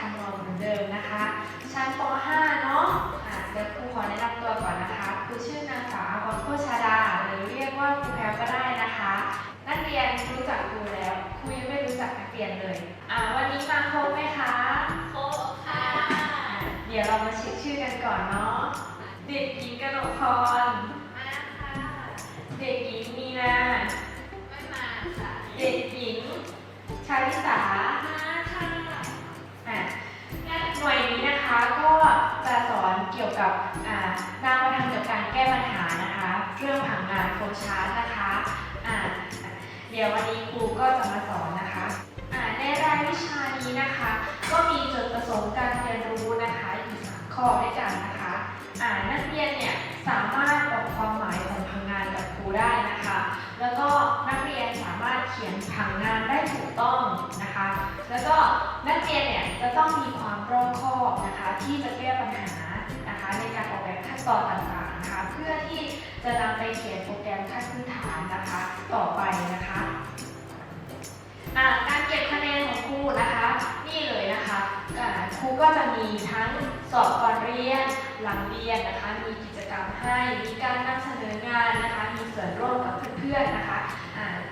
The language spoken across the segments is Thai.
ทำรองเหมือนเดิมนะคะ ชั้นป .5 เนาะเดี๋ยวครูขอแนะนำตัวก่อนนะคะครูชื่อนางสาวอภรโคชาดา หรือเรียกว่าครูแพรก็ได้นะคะ นักเรียนรู้จักครูแล้วครูยังไม่รู้จักนักเรียนเลยอะวันนี้มาครบไหมคะครบค่ะเดี๋ยวเรามาเช็คชื่อกันก่อนเนาะเด็กหญิงกนกพรมาค่ะเด็กหญิงมีนาไม่มาค่ะเด็กหญิงชาลิสา ผังงานโฟล์ชาร์ตนะคะอะเดี๋ยววันนี้ครูก็จะมาสอนนะคะอะในรายวิชานี้นะคะ ก็มีจุดประสงค์การเรียนรู้นะคะอยู่สามข้อด้วยกันนะคะอ่านักเรียนเนี่ยสามารถบอกความหมายของผังงานกับครูได้นะคะ แล้วก็นักเรียนสามารถเขียนผังงานได้ถูกต้องนะคะ แล้วก็นักเรียนเนี่ยจะต้องมีความรอบคอบนะคะ ที่จะแก้ปัญหา นะคะในการออกแบบขั้นตอนต่างๆนะคะ เพื่อที่จะนำไปเขียนโปรแกรมขั้นพื้นฐานนะคะ ต่อไปนะคะการเก็บคะแนนของครูนะคะ นี่เลยนะคะครูก็จะมีทั้งสอบก่อนเรียนหลังเรียนนะคะ มีกิจกรรมให้มีการนำเสนองานนะคะ มีส่วนร่วมกับเพื่อนๆนะคะ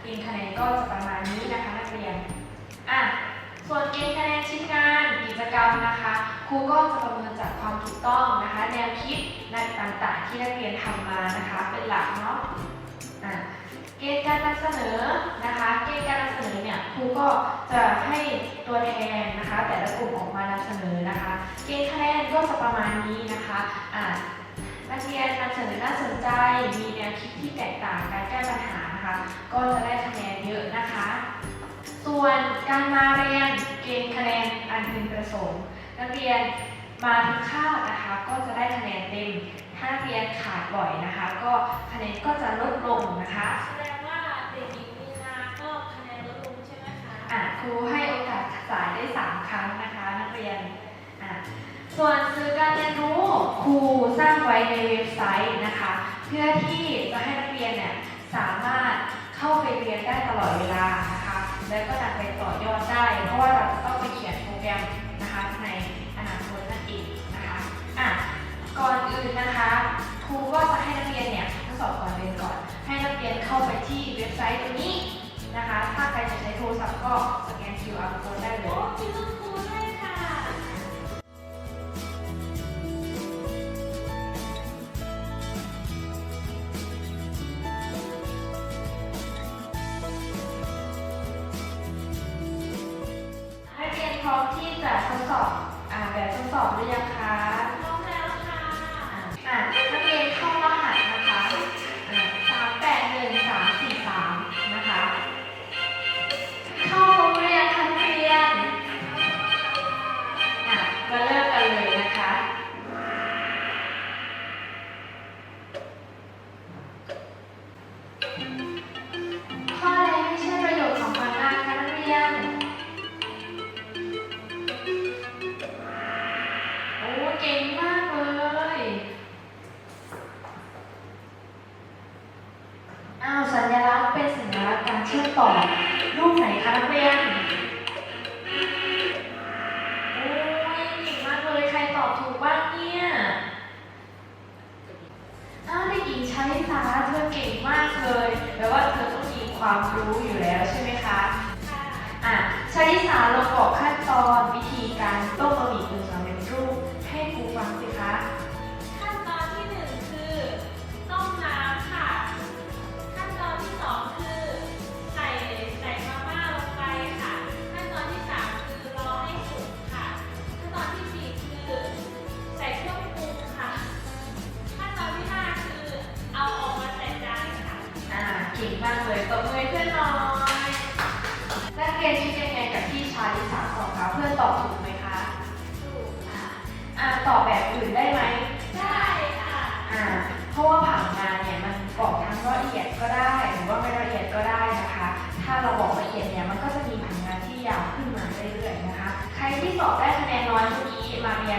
เกณฑ์คะแนนก็จะประมาณนี้นะคะนักเรียนส่วนเกณฑ์คะแนนชิ้นงานกิจกรรมนะคะ ครูก็จะประเมินจากความถูกต้องนะคะ แนวคิดต่างๆ ที่นักเรียนทำมานะคะเป็นหลักเนาะเกณฑ์การนำเสนอนะคะ เกณฑ์การนำเสนอเนี่ยครูก็จะให้ตัวแทนนะคะ แต่ละกลุ่มออกมานำเสนอนะคะ เกณฑ์คะแนนก็จะประมาณนี้นะคะอ่านักเรียนนำเสนอน่าสนใจ มีแนวคิดที่แตกต่างการแก้ปัญหานะคะ ก็จะได้คะแนนเยอะนะคะ ส่วนการมาเรียนเกณฑ์คะแนนอันพึงประสงค์ นักเรียนมาทุกคาบนะคะ ก็จะได้คะแนนเต็ม ถ้านักเรียนขาดบ่อยนะคะ ก็คะแนนก็จะลดลงนะคะแสดงว่าเด็กหญิงมีนาก็คะแนนลดลงใช่ไหมคะอะครูให้โอกาสสายได้3ครั้งนะคะ นักเรียนอะส่วนสื่อการเรียนรู้ครูสร้างไว้ในเว็บไซต์นะคะ เพื่อที่จะให้นักเรียนเนี่ยสามารถเข้าไปเรียนได้ตลอดเวลานะคะ แล้วก็นำไปต่อยอด ก็สแกน QR code ได้เลยคุณครูด้วยค่ะ นักเรียนพร้อมที่จะทดสอบอ่าแบบทดสอบหรือยังคะ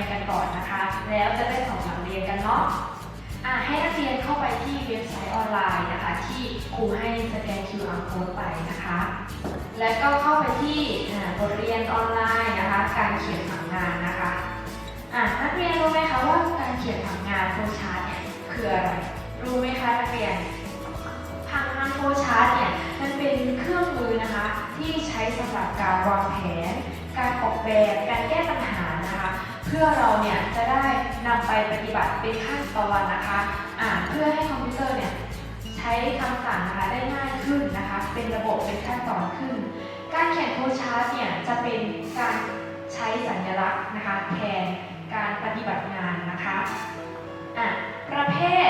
นกันก่อนนะคะ แล้วจะได้สอบหลังเรียนกันเนาะอ่าให้นักเรียนเข้าไปที่เว็บไซต์ออนไลน์นะคะ ที่ครูให้สแกน QR code ไปนะคะ แล้วก็เข้าไปที่บทเรียนออนไลน์นะคะ การเขียนผังงานนะคะอ่านักเรียนรู้ไหมคะว่าการเขียนผังงานโฟลชาร์ตเนี่ยคืออะไรรู้ไหมคะนักเรียนผังงานโฟลชาร์ตเนี่ยมันเป็นเครื่องมือนะคะ ที่ใช้สำหรับการวางแผน การออกแบบการแก้ปัญหา พื่อเราเนี่ยจะได้นำไปปฏิบัติเป็นขั้นตอนนะคะอ่าเพื่อให้คอมพิวเตอร์เนี่ยใช้คำสั่งนะคะได้ง่ายขึ้นนะคะ เป็นระบบเป็นขั้นตอนขึ้น การเขียนโค้ดชาร์ตเนี่ยจะเป็นการใช้สัญลักษณ์นะคะแทนการปฏิบัติงานนะคะอะประเภท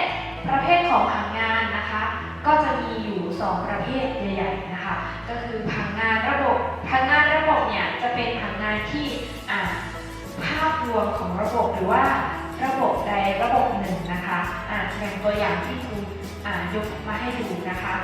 ประเภทของผังงานนะคะ ก็จะมีอยู่ 2 ประเภทใหญ่ๆนะคะ ก็คือผังงานระบบผังงานระบบเนี่ยจะเป็นผังงานที่อ่า ภาพรวมของระบบหรือว่าระบบใดระบบหนึ่งนะคะอ่าอย่างตัวอย่างที่ครูอ่ายกมาให้ดูนะคะ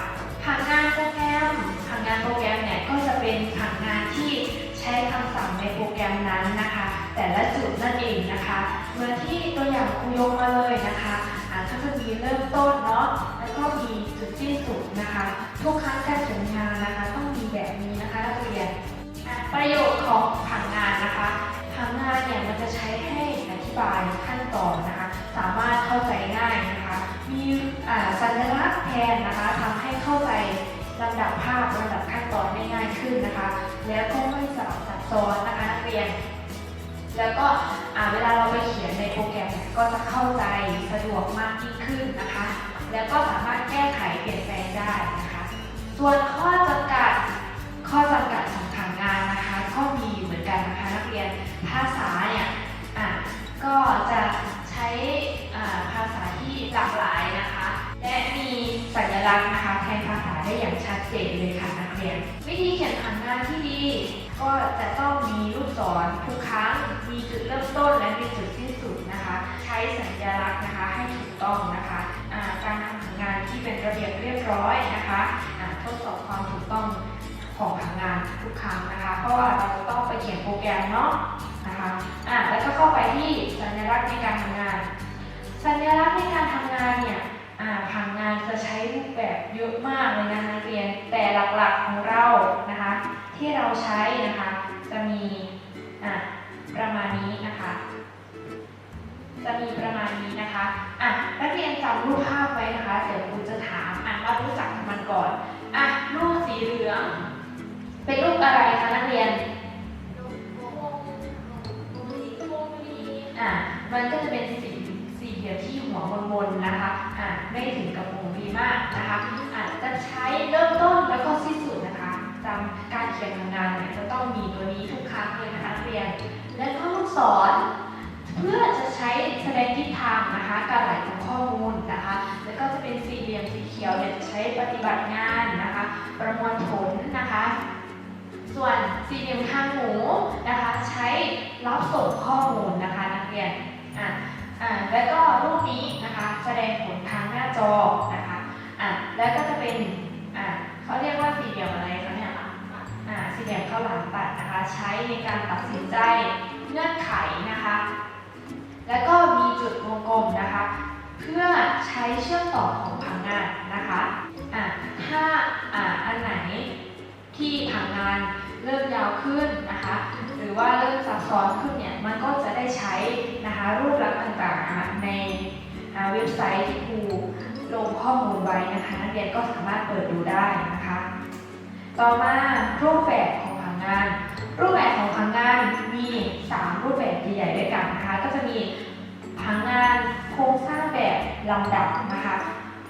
ผังงานโปรแกรมผังงานโปรแกรมเนี่ยก็จะเป็นผังงานที่ใช้คำสั่งในโปรแกรมนั้นนะคะ แต่ละจุดนั่นเองนะคะเหมือนที่ตัวอย่างครูยกมาเลยนะคะอ่าก็จะมีเริ่มต้นเนาะแล้วก็มีจุดสิ้นสุดนะคะทุกครั้งการเขียนงานนะคะ ต้องมีแบบนี้นะคะนักเรียนอะประโยชน์ของผังงานนะคะ ผังงานเนี่ยมันจะใช้ให้อธิบายขั้นตอนนะคะ สามารถเข้าใจง่ายนะคะ มีสัญลักษณ์แทนนะคะทำให้เข้าใจลำดับภาพลำดับขั้นตอนได้ง่ายขึ้นนะคะ แล้วก็ไม่สลับซับซ้อนนะคะนักเรียน แล้วก็เวลาเราไปเขียนในโปรแกรมเนี่ยก็จะเข้าใจสะดวกมากยิ่งขึ้นนะคะ แล้วก็สามารถแก้ไขเปลี่ยนแปลงได้นะคะ ส่วนข้อจำกัดข้อจำกัดของผังงานนะคะ ก็มีเหมือนกันนะคะนักเรียนาษาเนี่ยอะก็จะใช้อ่าภาษาที่หลากหลายนะคะ และมีสัญลักษณ์นะคะแทนภาษาได้อย่างชัดเจนเลยค่ะนักเรียน วิธีเขียนผังงานที่ดี ก็จะต้องมีลูกศรทุกครั้งมีจุดเริ่มต้นและมีจุดสิ้นสุดนะคะ ใช้สัญลักษณ์นะคะให้ถูกต้องนะคะการทำผังานที่เป็นระเบียบเรียบร้อยนะคะทดสอบความถูกต้องของผังงานทุกครั้งนะคะ เพราะว่าเราจะต้องไปเขียนโปรแกรมเนาะ นะคะอ่าแล้วก็เข้าไปที่สัญลักษณ์ในการทำงาน สัญลักษณ์ในการทำงานเนี่ยอ่าผังงานจะใช้รูปแบบเยอะมากเลยนะคะนักเรียนแต่หลักๆของเรานะคะที่เราใช้นะคะจะมีอะประมาณนี้นะคะจะมีประมาณนี้นะคะอะนักเรียนจำรูปภาพไว้นะคะ เดี๋ยวครูจะถามอะว่ารู้จักกับมันก่อนอะรูปสีเหลือง เป็นรูปอะไรคะนักเรียน อะมันก็จะเป็นสีสีเหลี่ยมที่หัวมนๆนะคะอะไม่ถึงกับวงรีมากนะคะอะจะใช้เริ่มต้นแล้วก็สิ้นสุดนะคะจำการเขียนทำงานเนี่ยจะต้องมีตัวนี้ทุกครั้งเลยนะคะนักเรียน และก็ลูกศรเพื่อจะใช้แสดงทิศทางนะคะการไหลของข้อมูลนะคะ แล้วก็จะเป็นสี่เหลี่ยมสีเขียวเนี่ยจะใช้ปฏิบัติงานนะคะ ประมวลผลนะคะ ส่วนสี่เหลี่ยมทางหมูนะคะ ใช้รับส่งข้อมูลนะคะ รียนอะอะแล้วก็รูปนี้นะคะ แสดงผลทางหน้าจอนะคะอะแล้วก็จะเป็นอะเขาเรียกว่าสี่เหลี่ยมอะไรคะเนี่ยอะสี่เหลี่ยมข้าวหลามตัดนะคะ ใช้ในการตัดสินใจเงื่อนไขนะคะ แล้วก็มีจุดวงกลมนะคะ เพื่อใช้เชื่อมต่อของผังงานนะคะอะถ้าอะอันไหนที่ผังงานเริ่มยาวขึ้นนะคะ ว่าเริ่มซับซ้อนขึ้นเนี่ยมันก็จะได้ใช้นะคะรูปลักษณ์ต่างๆในเว็บไซต์ที่ครูลงข้อมูลไว้นะคะนักเรียนก็สามารถเปิดดูได้นะคะ ต่อมารูปแบบของผังงาน รูปแบบของผังงานมี 3 รูปแบบใหญ่ๆด้วยกันนะคะก็จะมีผังงานโครงสร้างแบบลำดับนะคะ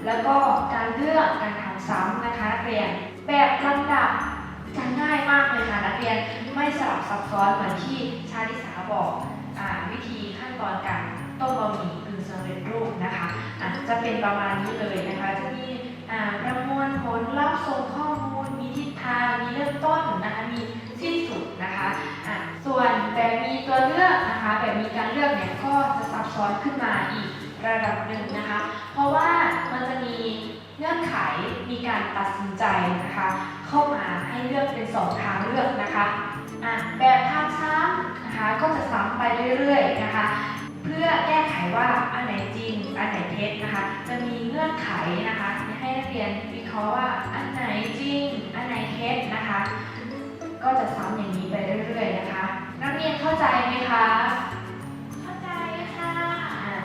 แล้วก็การเลือกการทำซ้ำนะคะนักเรียนแบบลำดับจะง่ายมากเลยค่ะนักเรียน ไม่สลับซับซ้อนเหมือนที่ชาลิสาบอกอวิธีขั้นตอนการต้มบะหมี่กึ่งสำเร็จรูปนะคะะจะเป็นประมาณนี้เลยนะคะจะมีประมวลผลรับส่งข้อมูล มีทิศทาง มีเริ่มต้นนะคะมีสิ้นสุดนะคะะส่วนแบบมีตัวเลือกนะคะแบบมีการเลือกเนี่ยก็จะซับซ้อนขึ้นมาอีกระดับหนึ่งนะคะ เพราะว่ามันจะมีเงื่อนไขมีการตัดสินใจนะคะ เข้ามาให้เลือกเป็นสองทางเลือกนะคะ อะแบบทางซ้ำนะคะก็จะซ้ำไปเรื่อยๆนะคะ เพื่อแก้ไขว่าอันไหนจริงอันไหนเท็จนะคะ จะมีเงื่อนไขนะคะให้นักเรียนวิเคราะห์ว่าอันไหนจริงอันไหนเท็จนะคะ ก็จะซ้ำอย่างนี้ไปเรื่อยๆนะคะ นักเรียนเข้าใจไหมคะเข้าใจค่ะอ่า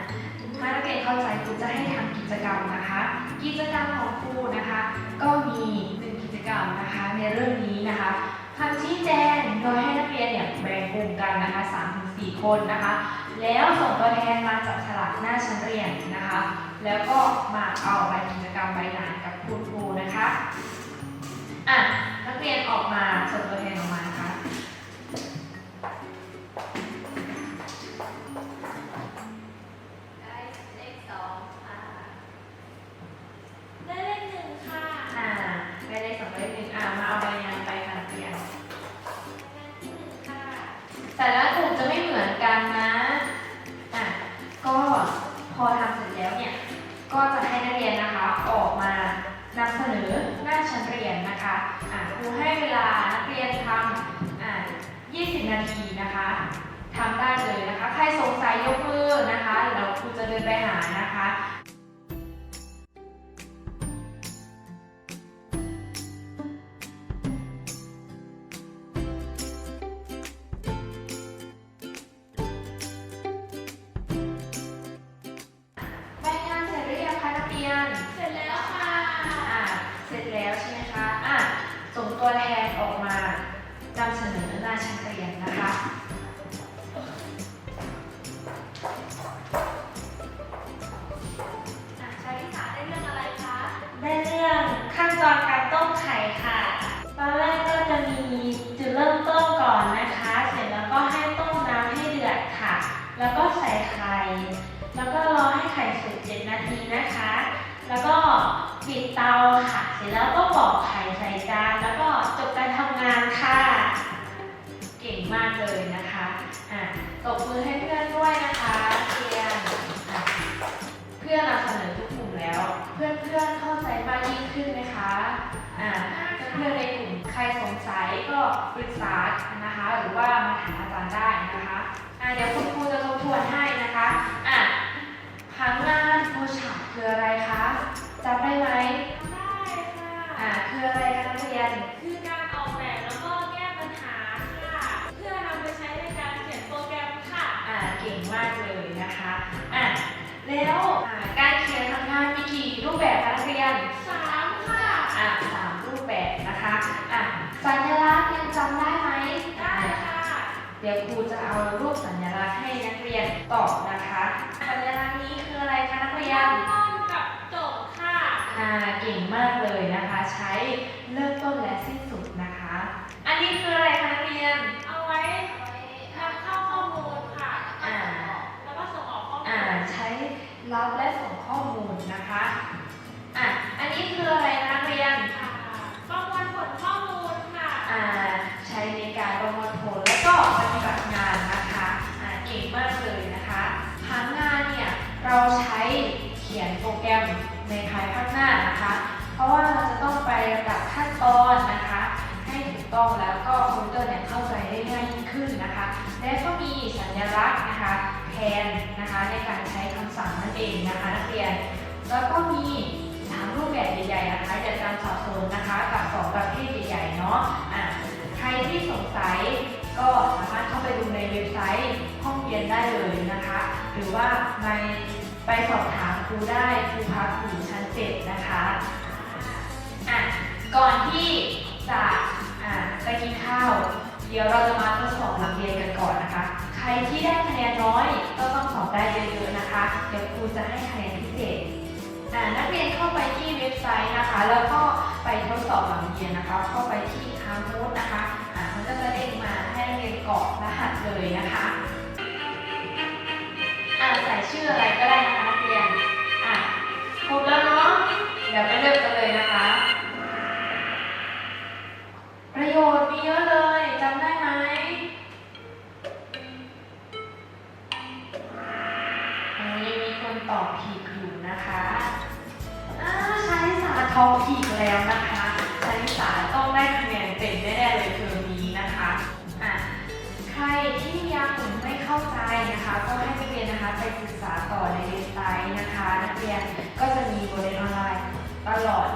ถ้านักเรียนเข้าใจครูจะให้ทำกิจกรรมนะคะ กิจกรรมของครูนะคะ ก็มีหนึ่งกิจกรรมนะคะในเรื่องนี้นะคะ คำชี้แจงโดยให้นักเรียนเนี่ยแบ่งกลุ่มกันนะคะ3าสี่คนนะคะ แล้วส่งตัวแทนมาจับฉลากหน้าชั้นเรียนนะคะ แล้วก็มาเอาใบกิจกรรมใบหนากับคุณครูนะคะอะนักเรียนออกมาส่งตัวแทนออกมา พอทำเสร็จแล้วเนี่ย ก็จะให้นักเรียนนะคะออกมานำเสนอหน้าชั้นเรียนนะคะอะครูให้เวลานักเรียนทำ20 นาทีนะคะทำได้เลยนะคะ ใครสงสัยยกมือนะคะ เดี๋ยวครูจะเดินไปหานะคะ น้าชั้นเรียนนะคะ ชาลิสาได้เรื่องอะไรคะ ได้เรื่องขั้นตอนการต้มไข่ค่ะ ตอนแรกก็จะมีจุดเริ่มต้นก่อนนะคะ เสร็จแล้วก็ให้ต้มน้ำให้เดือดค่ะ แล้วก็ใส่ไข่ แล้วก็รอให้ไข่สุก7นาทีนะคะ แล้วก็ปิดเตาค่ะ เสร็จแล้วก็ปอกไข่ใส่จาน แล้วก็จบการทำงานค่ะ มากเลยนะคะอะตบมือให้เพื่อนด้วยนะคะเพียนอะเพื่อนเราเสนอทุกกลุ่มแล้ว เพื่อนเพื่อนเข้าใจมากยิ่งขึ้นไหมคะอ่าเพื่อนในกลุ่มใครสงสัยก็ปรึกษานะคะ หรือว่ามาถามอาจารย์ได้นะคะอะเดี๋ยวคุณครูจะทบทวน จะเอารูปสัญลักษณ์ให้นักเรียนตอบนะคะ สัญลักษณ์นี้คืออะไรคะนักเรียน ต้นกับจบค่ะอ่าเก่งมากเลยนะคะ ใช้เริ่มต้นและสิ้นสุดนะคะ อันนี้คืออะไรคะนักเรียน เอาไว้เอาไว้นำเข้าข้อมูลค่ะ อ่า แล้วก็ส่งออกข้อมูอ่าลใช้รับและส่งข้อมูลนะคะ อะ อันนี้คืออะไร ยนโปรแกรมในภายภาคหน้านะคะ เพราะว่าเราจะต้องไปลำดับขั้นตอนนะคะ ให้ถูกต้องแล้วก็คอมพิวเตอร์เนี่ยเข้าใจได้ง่ายยิ่งขึ้นนะคะ และก็มีสัญลักษณ์นะคะแทนนะคะในการใช้คำสั่งนั่นเองนะคะนักเรียน แล้วก็มีสามรูปแบบใหญ่ๆนะคะอย่าจำสับสนนะคะกับสองประเภทใหญ่ๆเนาะอะใครที่สงสัยก็สามารถเข้าไปดูในเว็บไซต์ห้องเรียนได้เลยนะคะ หรือว่าใน ไปสอบถามครูได้ครูพักอยู่ชั้นเจ็ดนะคะอะก่อนที่จะอะไปกินข้าว เดี๋ยวเราจะมาทดสอบหลักเรียนกันก่อนนะคะ ใครที่ได้คะแนนน้อยก็ต้องสอบได้เยอะๆนะคะ เดี๋ยวครูจะให้คะแนนพิเศษอ่านักเรียนเข้าไปที่เว็บไซต์นะคะ แล้วก็ไปทดสอบหลังเรียนนะคะ เข้าไปที่คามูดนะคะอ่ามันก็จะเด้งมาให้นักเรียนกรอกรหัสเลยนะคะ ชื่ออะไรก็ได้นะคะนักเรียน อ่าครบแล้วเนาะ เดี๋ยวไปเริ่มกันเลยนะคะ ประโยชน์มีเยอะเลยจำได้ไหมอ่ายังมีคนตอบผิดอยู่นะคะอ่าชาลิสาทองผิดแล้วนะคะ นะคะไปศึกษาต่อในเว็บไซต์นะคะ นักเรียนก็จะมีบทเรียนออนไลน์ตลอด